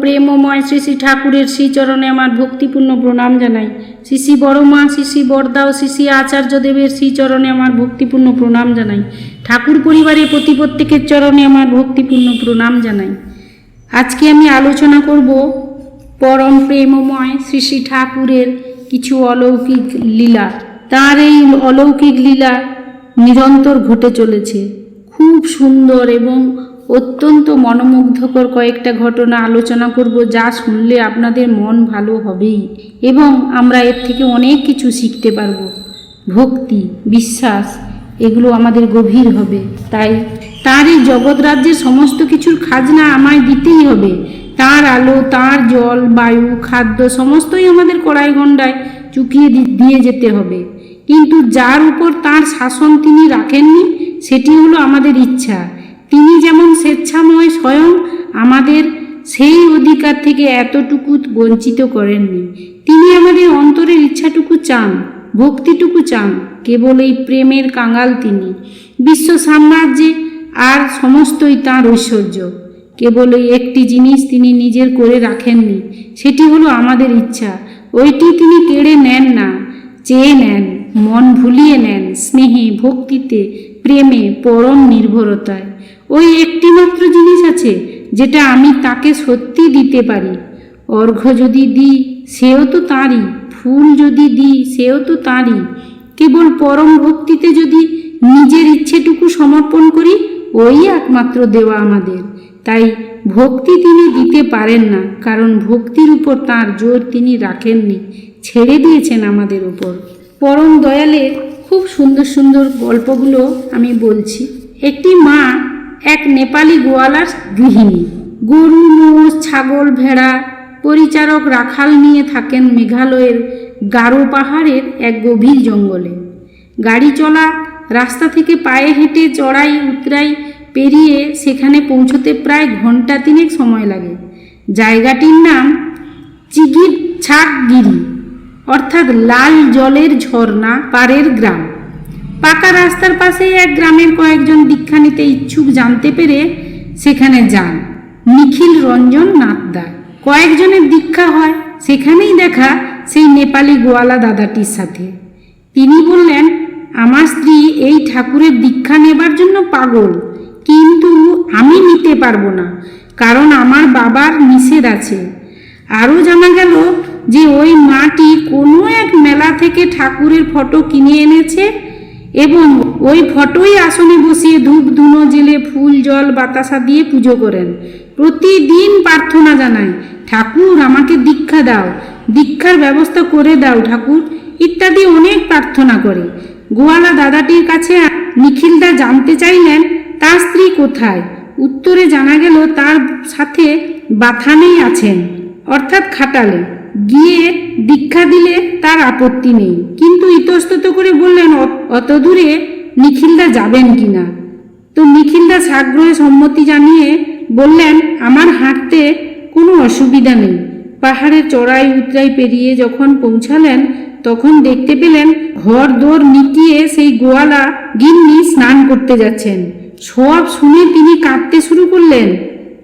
প্রেমময় শ্রী শ্রী ঠাকুরের শ্রীচরণে আমার ভক্তিপূর্ণ প্রণাম জানাই। শ্রী শ্রী বড়মা শ্রী শ্রী বরদা ও শ্রী শ্রী আচার্যদেবের শ্রীচরণে আমার ভক্তিপূর্ণ প্রণাম জানাই। ঠাকুর পরিবারের প্রতি প্রত্যেকের চরণে আমার ভক্তিপূর্ণ প্রণাম জানাই। আজকে আমি আলোচনা করব পরম প্রেমময় শ্রী শ্রী ঠাকুরের কিছু অলৌকিক লীলা। তার এই অলৌকিক লীলা নিরন্তর ঘটে চলেছে। খুব সুন্দর এবং অত্যন্ত মনোমুগ্ধকর কয়েকটা ঘটনা আলোচনা করব যা শুনলে আপনাদের মন ভালো হবেই এবং আমরা এর থেকে অনেক কিছু শিখতে পারব। ভক্তি, বিশ্বাস, এগুলো আমাদের গভীর হবে। তাই তার এই জগৎ রাজ্যের সমস্ত কিছুর খাজনা আমায় দিতেই হবে। তার আলো, তার জল, বায়ু, খাদ্য সমস্তই আমাদের কড়াই গন্ডায় চুকিয়ে দিয়ে যেতে হবে। কিন্তু যার উপর তার শাসন তিনি রাখেননি, সেটি হলো আমাদের ইচ্ছা। তিনি যেমন স্বেচ্ছাময় স্বয়ং আমাদের সেই অধিকার থেকে এতটুকু বঞ্চিত করেননি। তিনি আমাদের অন্তরের ইচ্ছাটুকু চান, ভক্তিটুকু চান, কেবল এই প্রেমের কাঙাল তিনি। বিশ্ব সাম্রাজ্যে আর সমস্তই তাঁর ঐশ্বর্য। কেবল এই একটি জিনিস তিনি নিজের করে রাখেননি, সেটি হলো আমাদের ইচ্ছা। ওইটি তিনি কেড়ে নেন না, চেয়ে নেন। মন ভুলিয়ে নেন স্নেহে, ভক্তিতে, প্রেমে, পরম নির্ভরতায়। ওই একটি মাত্র জিনিস আছে, যেটা আমি তাকে সত্যি দিতে পারি। অর্ঘ্য যদি দিই, সেও তো তাঁরই। ফুল যদি দিই, সেও তো তাঁরই। কেবল পরম ভক্তিতে যদি নিজের ইচ্ছেটুকু সমর্পণ করি, ওই একমাত্র দেওয়া আমাদের। তাই ভক্তি তিনি দিতে পারেন না, কারণ ভক্তির উপর তার জোর তিনি রাখেননি। ছেড়ে দিয়েছেন আমাদের উপর। পরম দয়ালের খুব সুন্দর সুন্দর গল্পগুলো আমি বলছি। একটি মা এক নেপালি গোয়ালার গৃহিণী। গরু, মোষ, ছাগল, ভেড়া পরিচারক রাখাল নিয়ে থাকেন মেঘালয়ের গারো পাহাড়ের এক গভীর জঙ্গলে। গাড়ি চলা, রাস্তা থেকে পায়ে হেঁটে চড়াই, উতরাই পেরিয়ে সেখানে পৌঁছতে প্রায় ঘণ্টা তিনেক সময় লাগে। জায়গাটির নাম চিগির ছাকগিরি অর্থাৎ লাল জলের ঝর্ণা পাড়ের গ্রাম। পাকা রাস্তার পাশেই এক গ্রামের কয়েকজন দীক্ষা নিতে ইচ্ছুক জানতে পেরে সেখানে যান। নিখিল রঞ্জন নাথদা কয়েকজনের দীক্ষা হয়, সেখানেই দেখা সেই নেপালি গোয়ালা দাদাটির সাথে। তিনি বললেন, আমার স্ত্রী এই ঠাকুরের দীক্ষা নেবার জন্য পাগল, কিন্তু আমি নিতে পারব না, কারণ আমার বাবার নিষেধ আছে। আরও জানা গেল যে ওই মাটি কোনো এক মেলা থেকে ঠাকুরের ফটো কিনে এনেছে এবং ওই ফটোই আসনে বসিয়ে ধূপ ধুনো জেলে ফুল, জল, বাতাসা দিয়ে পুজো করেন। প্রতিদিন প্রার্থনা জানায়, ঠাকুর, আমাকে দীক্ষা দাও, দীক্ষার ব্যবস্থা করে দাও ঠাকুর। ইত্যাদি অনেক প্রার্থনা করে। গোয়ালা দাদাটির কাছে নিখিলদা জানতে চাইলেন, তার স্ত্রী কোথায়? উত্তরে জানা গেল, তার সাথে বাথানেই আছেন। অর্থাৎ খাটালে। গিয়ে দীক্ষা দিলে তার আপত্তি নেই। কিন্তু ইতস্তত করে বললেন, "অত- দূরে নিখিলদা যাবেন কিনা? তো নিখিলদা সাগ্রহে সম্মতি জানিয়ে বললেন, আমার হাঁটতে কোনো অসুবিধা নেই। পাহাড়ে চড়াই উতরাই পেরিয়ে যখন পৌঁছালেন, তখন দেখতে পেলেন ঘর দোর মিটিয়ে সেই গোয়ালা গিন্নি স্নান করতে যাচ্ছেন। সব শুনে তিনি কাঁদতে শুরু করলেন।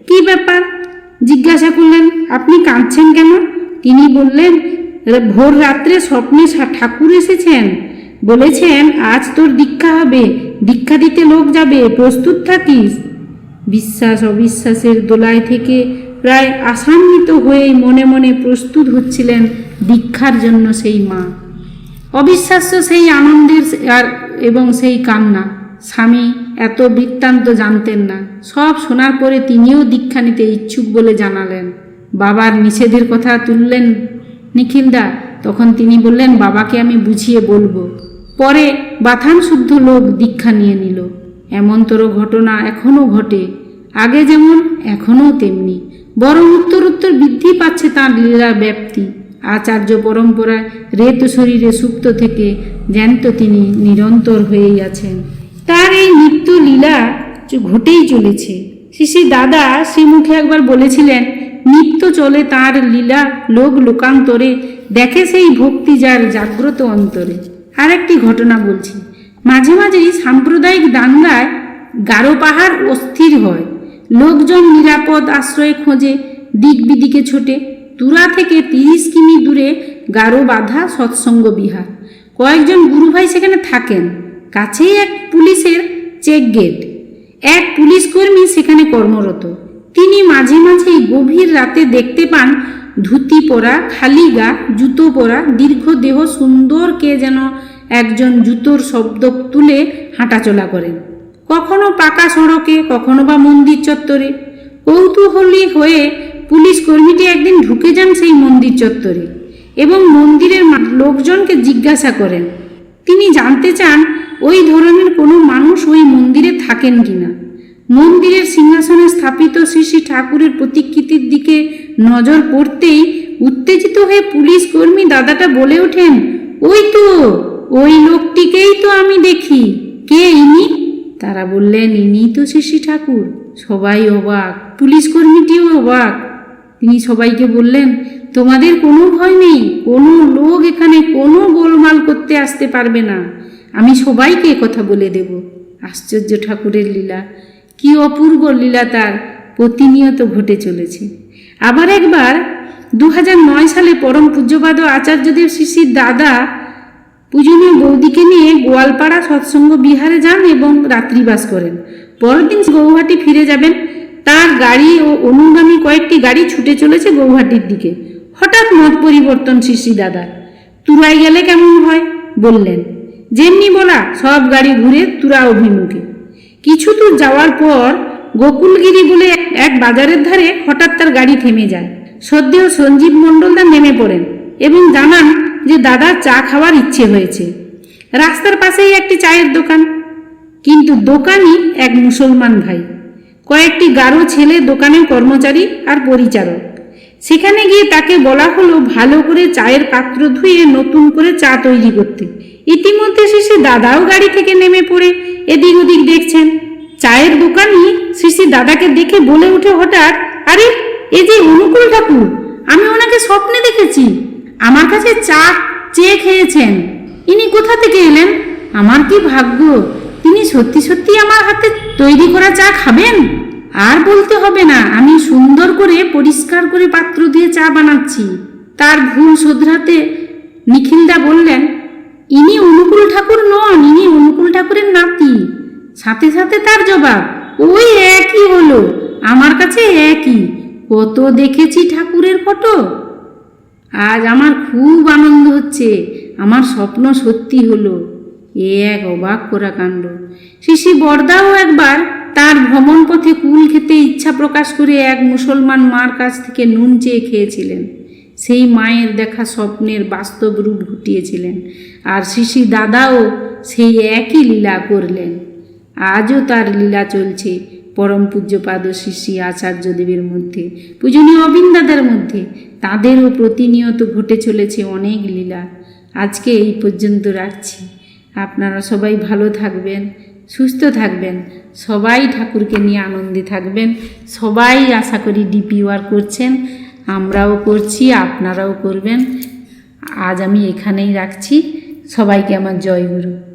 কি ব্যাপার? জিজ্ঞাসা করলেন, আপনি কাঁদছেন কেন? তিনি বললেন ভোর রাত্রে স্বপ্নে ঠাকুর এসেছেন। বলেছেন, আজ তোর দীক্ষা হবে। দীক্ষা দিতে লোক যাবে। প্রস্তুত থাকিস। বিশ্বাস অবিশ্বাসের দোলায় থেকে প্রায় আশান্বিত হয়েই মনে মনে প্রস্তুত হচ্ছিলেন দীক্ষার জন্য সেই মা। অবিশ্বাস্য সেই আনন্দের আর এবং সেই কান্না। স্বামী এত বৃত্তান্ত জানতেন না। সব শোনার পরে তিনিও দীক্ষা নিতে ইচ্ছুক বলে জানালেন। বাবার নিষেধের কথা তুললেন নিখিলদা। তখন তিনি বললেন, বাবাকে আমি বুঝিয়ে বলব। পরে বাথান শুদ্ধ লোক দীক্ষা নিয়ে নিল। এমনতর ঘটনা এখনও ঘটে। আগে যেমন এখনও তেমনি। বরং উত্তর উত্তর বৃদ্ধি পাচ্ছে তাঁর লীলা ব্যাপ্তি। আচার্য পরম্পরায় রেত শরীরে সুপ্ত থেকে জ্যান্ত তিনি নিরন্তর হয়েই আছেন। তার এই নিত্য লীলা ঘটেই চলেছে। শ্রী দাদা শ্রীমুখে একবার বলেছিলেন নিত্য চলে তার লীলা লোক লোকান্তরে, দেখে সেই ভক্তি যার জাগ্রত অন্তরে। আর একটি ঘটনা বলছি। মাঝে মাঝেই সাম্প্রদায়িক দাঙ্গায় গারো পাহাড় অস্থির হয়। লোকজন নিরাপদ আশ্রয় খোঁজে, দিক বিদিকে ছোটে। তুরা থেকে তিরিশ কিমি দূরে গারো বাঁধা সৎসঙ্গ বিহার। কয়েকজন গুরুভাই সেখানে থাকেন। কাছেই এক পুলিশের চেক গেট। এক পুলিশ কর্মী সেখানে কর্মরত। তিনি মাঝে মাঝেই গভীর রাতে দেখতে পান ধুতি পরা, খালি গা, জুতো পরা, দীর্ঘ দেহ সুন্দর কে যেন একজন জুতোর শব্দ তুলে হাঁটাচলা করেন। কখনো পাকা সড়কে, কখনো বা মন্দির চত্বরে। কৌতূহলী হয়ে পুলিশ কর্মীটি একদিন ঢুকে যান সেই মন্দির চত্বরে এবং মন্দিরের লোকজনকে জিজ্ঞাসা করেন, তিনি জানতে চান ওই ধরনের কোনো মানুষ ওই মন্দিরে থাকেন কিনা? মন্দিরের সিংহাসনে স্থাপিত শ্রী শ্রী ঠাকুরের প্রতিকৃতির দিকে নজর পড়তেই উত্তেজিত হয়ে পুলিশ কর্মী দাদাটা বলে ওঠেন, ওই তো, ওই লোকটিকেই তো আমি দেখি। কে ইনি? তারা বললেন, ইনি তো শ্রী ঠাকুর। সবাই অবাক, পুলিশ কর্মীটিও অবাক। তিনি সবাইকে বললেন, তোমাদের কোনো ভয় নেই, কোনো লোক এখানে কোনো গোলমাল করতে আসতে পারবে না। আমি সবাইকে কথা বলে দেব। আশ্চর্য ঠাকুরের লীলা। কি অপূর্ব লীলা তার প্রতিনিয়ত ঘটে চলেছে। আবার একবার দু সালে পরম পূজ্যপাদ আচার্যদেব শিশির দাদা পূজনীয় বৌদিকে নিয়ে গোয়ালপাড়া সৎসঙ্গ বিহারে যান এবং রাত্রিবাস করেন। পরের দিন গৌহাটি ফিরে যাবেন। তার গাড়ি ও অনুগামী কয়েকটি গাড়ি ছুটে চলেছে গৌহাটির দিকে। হঠাৎ মত পরিবর্তন শিশি দাদা। তুরাই গেলে কেমন হয়? বললেন। যেমনি বলা, সব গাড়ি ঘুরে তুরা অভিমুখে। কিছু দূর যাওয়ার পর গোকুলগিরি বলে এক বাজারের ধারে হঠাৎ তার গাড়ি থেমে যায়। সদ্য সঞ্জীব মণ্ডলদা নেমে পড়েন এবং জানান যে দাদার চা খাওয়ার ইচ্ছে হয়েছে। রাস্তার পাশেই একটি চায়ের দোকান। কিন্তু দোকানই এক মুসলমান ভাই। কয়েকটি গারো ছেলে দোকানের কর্মচারী আর পরিচারক। সেখানে গিয়ে তাকে বলা হলো ভালো করে চায়ের পাত্র ধুয়ে নতুন করে চা তৈরি করতে। ইতিমধ্যে শেষে দাদাও গাড়ি থেকে নেমে পড়ে। এদিক ওদিক দেখছেন। চায়ের দোকানি শিশি দাদাকে দেখে বলে উঠে হঠাৎ, আরে, এ যে অনুকূল ঠাকুর, আমি ওনাকে স্বপ্নে দেখেছি। আমার কাছে চা চেয়ে খেয়েছেন। ইনি কোথা থেকে এলেন? আমার কি ভাগ্য? তিনি সত্যি সত্যি আমার হাতে তৈরি করা চা খাবেন? আর বলতে হবে না, আমি সুন্দর করে পরিষ্কার করে পাত্র দিয়ে চা বানাচ্ছি। তার ভুল শোধরাতে নিখিলদা বললেন ইনি অনুকূল ঠাকুর নন, ইনি অনুকূল ঠাকুরের নাতি। সাথে সাথে তার জবাব, ওই একই হলো, আমার কাছে একই। কত দেখেছি ঠাকুরের ফটো। আজ আমার খুব আনন্দ হচ্ছে, আমার স্বপ্ন সত্যি হলো। এ এক অবাক করা কাণ্ড শিশি বর্দাও একবার তার ভ্রমণ পথে কুল খেতে ইচ্ছা প্রকাশ করে এক মুসলমান মার কাছ থেকে নুন চেয়ে খেয়েছিলেন। সেই মায়ের দেখা স্বপ্নের বাস্তব রূপ ঘটিয়েছিলেন। আর শিশি দাদাও সেই একই লীলা করলেন। আজও তার লীলা চলছে পরম পূজ্যপাদ শিশি আচার্যদেবের মধ্যে। পূজনীয় অবিন্দাদের মধ্যে তাদেরও প্রতিনিয়ত ঘটে চলেছে অনেক লীলা। আজকে এই পর্যন্ত রাখছি। আপনারা সবাই ভালো থাকবেন, সুস্থ থাকবেন, সবাই ঠাকুরকে নিয়ে আনন্দে থাকবেন, সবাই আশা করি ডিপি ওয়ার করছেন। আমরাও করছি আপনারাও করবেন। আজ আমি এখানেই রাখছি। সবাইকে আমার জয় গুরু